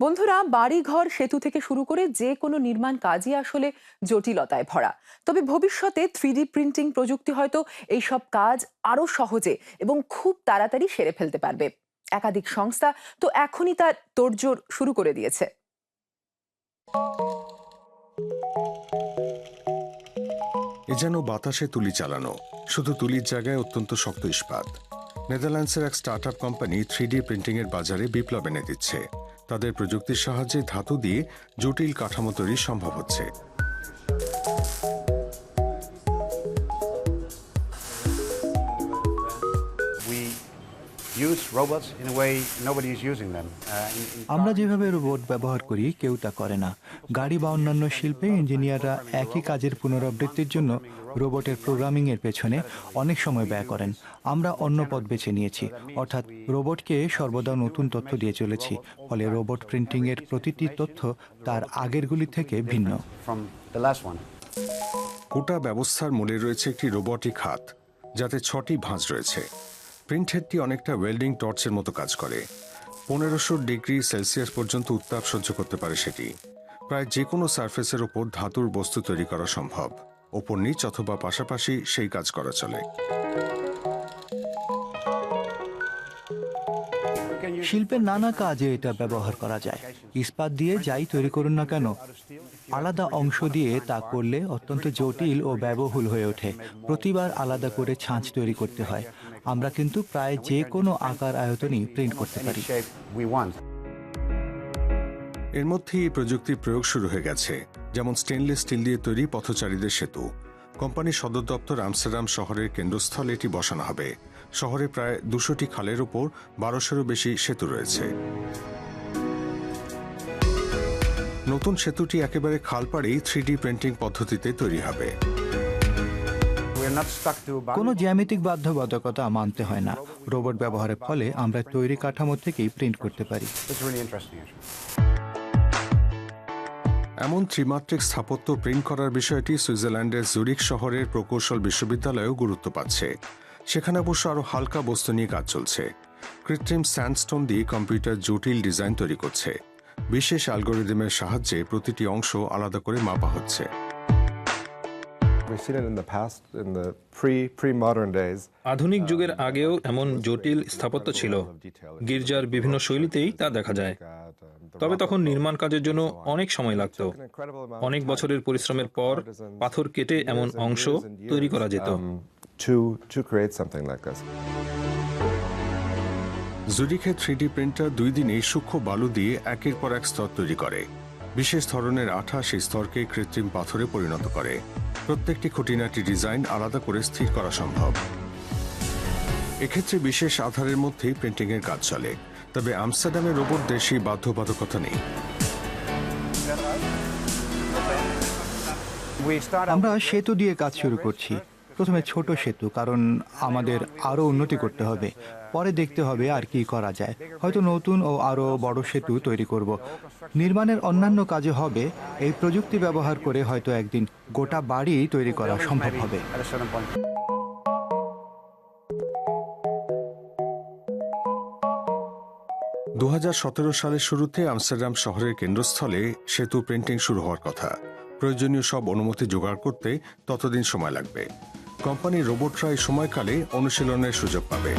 বন্ধুরা, বাড়িঘর, সেতু থেকে শুরু করে যে কোনো নির্মাণ কাজই আসলে জটিলতায় ভরা। তবে ভবিষ্যতে থ্রিডি প্রিন্টিং প্রযুক্তি হয়তো এইসব কাজ আরও সহজে এবং খুব তাড়াতাড়ি সেরে ফেলতে পারবে। একাধিক সংস্থা তো এখনই তার তোড়জোড় শুরু করে দিয়েছে। এ যেন বাতাসে তুলি চালানো। শুধু তুলির জায়গায় অত্যন্ত শক্ত ইস্পাত। নেদারল্যান্ডসের এক স্টার্টআপ কোম্পানি থ্রি প্রিন্টিং এর বাজারে বিপ্লব এনে দিচ্ছে। তাদের প্রযুক্তির সাহায্যে ধাতু দিয়ে জটিল কাঠামো তৈরি সম্ভব হচ্ছে। আমরা যেভাবে রোবট ব্যবহার করি কেউ তা করে না। গাড়ি বা অন্যান্য শিল্পে ইঞ্জিনিয়াররা একই কাজের পুনরাবৃত্তির জন্য রোবটের প্রোগ্রামিং এর পেছনে অনেক সময় ব্যয় করেন। আমরা অন্য পথ বেছে নিয়েছি অর্থাৎ রোবটকে সর্বদা নতুন তথ্য দিয়ে চলেছি ফলে রোবট প্রিন্টিং এর প্রতিটি তথ্য তার আগেরগুলি থেকে ভিন্ন। From the last one. গোটা ব্যবস্থার মূলে রয়েছে একটি রোবটিক হাত যাতে ছটি ভাঁজ রয়েছে। প্রিন্ট হেডটি অনেকটা ওয়েল্ডিং টর্চের মতো কাজ করে। পনেরোশো ডিগ্রি সেলসিয়াস পর্যন্ত উত্তাপ সহ্য করতে পারে সেটি। প্রায় যে কোনো সারফেসের ওপর ধাতুর বস্তু তৈরি করা সম্ভব। ওপর নিচ অথবা পাশাপাশি সেই কাজ করা চলে। শিল্পের নানা কাজে এটা ব্যবহার করা যায়। ইস্পাত দিয়ে যাই তৈরি করুন না কেন, আলাদা অংশ দিয়ে তা করলে অত্যন্ত জটিল ও ব্যয়বহুল হয়ে ওঠে। প্রতিবার আলাদা করে ছাঁচ তৈরি করতে হয়। আমরা কিন্তু প্রায় যে কোনো আকার আয়তনই প্রিন্ট করতে পারি। এর মধ্যেই এই প্রযুক্তির প্রয়োগ শুরু হয়ে গেছে যেমন স্টেনলেস স্টিল দিয়ে তৈরি পথচারীদের সেতু। কোম্পানির সদর দপ্তর আমস্টারডাম শহরের কেন্দ্রস্থলে এটি বসানো হবে। শহরে প্রায় দুশোটি খালের ওপর বারোশোরও বেশি সেতু রয়েছে। নতুন সেতুটি একেবারে খালপাড়েই থ্রি প্রিন্টিং পদ্ধতিতে তৈরি হবে। কোনো. জ্যামিতিক বাধ্যবাধকতা মানতে হয় না। রোবট ব্যবহারের ফলে আমরা তৈরি কাঠামো থেকেই প্রিন্ট করতে পারি. এমন ত্রিমাত্রিক স্থাপত্য প্রিন্ট করার বিষয়টি সুইজারল্যান্ডের জুরিক শহরের প্রকৌশল বিশ্ববিদ্যালয়েও গুরুত্ব পাচ্ছে। সেখানে অবশ্য আরও হালকা বস্তু নিয়ে কাজ চলছে। কৃত্রিম স্যান্ডস্টোন দিয়ে কম্পিউটার জটিল ডিজাইন তৈরি করছে। বিশেষ অ্যালগোরিদমের সাহায্যে প্রতিটি অংশ আলাদা করে মাপা হচ্ছে। আধুনিক যুগের আগেও এমন জটিল স্থাপত্য ছিল। গির্জার বিভিন্ন শৈলীতেই তা দেখা যায়। তবে তখন নির্মাণ কাজের জন্য অনেক সময় লাগত। অনেক বছরের পরিশ্রমের পর পাথর কেটে এমন অংশ তৈরি করা যেত। Um, to to create something like জুরিখে থ্রিডি প্রিন্টার দুই দিনে সূক্ষ্ম বালু দিয়ে একের পর এক স্তর তৈরি করে। বিশেষ ধরনের আঠা সেই স্তরকে কৃত্রিম পাথরে পরিণত করে। প্রত্যেকটি খুঁটিনাটি ডিজাইন আলাদা করে স্থির করা সম্ভব। এক্ষেত্রে বিশেষ আধারের মধ্যেই প্রিন্টিংয়ের কাজ চলে। তবে আমস্টারডামের ওপর দেশি বাধ্যবাধকতা নেই। আমরা সেতু দিয়ে কাজ শুরু করছি। প্রথমে ছোট সেতু, কারণ আমাদের আরও উন্নতি করতে হবে। পরে দেখতে হবে আর কি করা যায়। হয়তো নতুন ও আরও বড় সেতু তৈরি করব। নির্মাণের অন্যান্য কাজে হবে, এই প্রযুক্তি ব্যবহার করে হয়তো একদিন গোটা বাড়ি তৈরি করা সম্ভব হবে. দু সালের শুরুতে আমস্টারডাম শহরের কেন্দ্রস্থলে সেতু প্রিন্টিং শুরু হওয়ার কথা। প্রয়োজনীয় সব অনুমতি জোগাড় করতে ততদিন সময় লাগবে। কোম্পানির রোবটরা এই সময়কালে অনুশীলনের সুযোগ পাবে।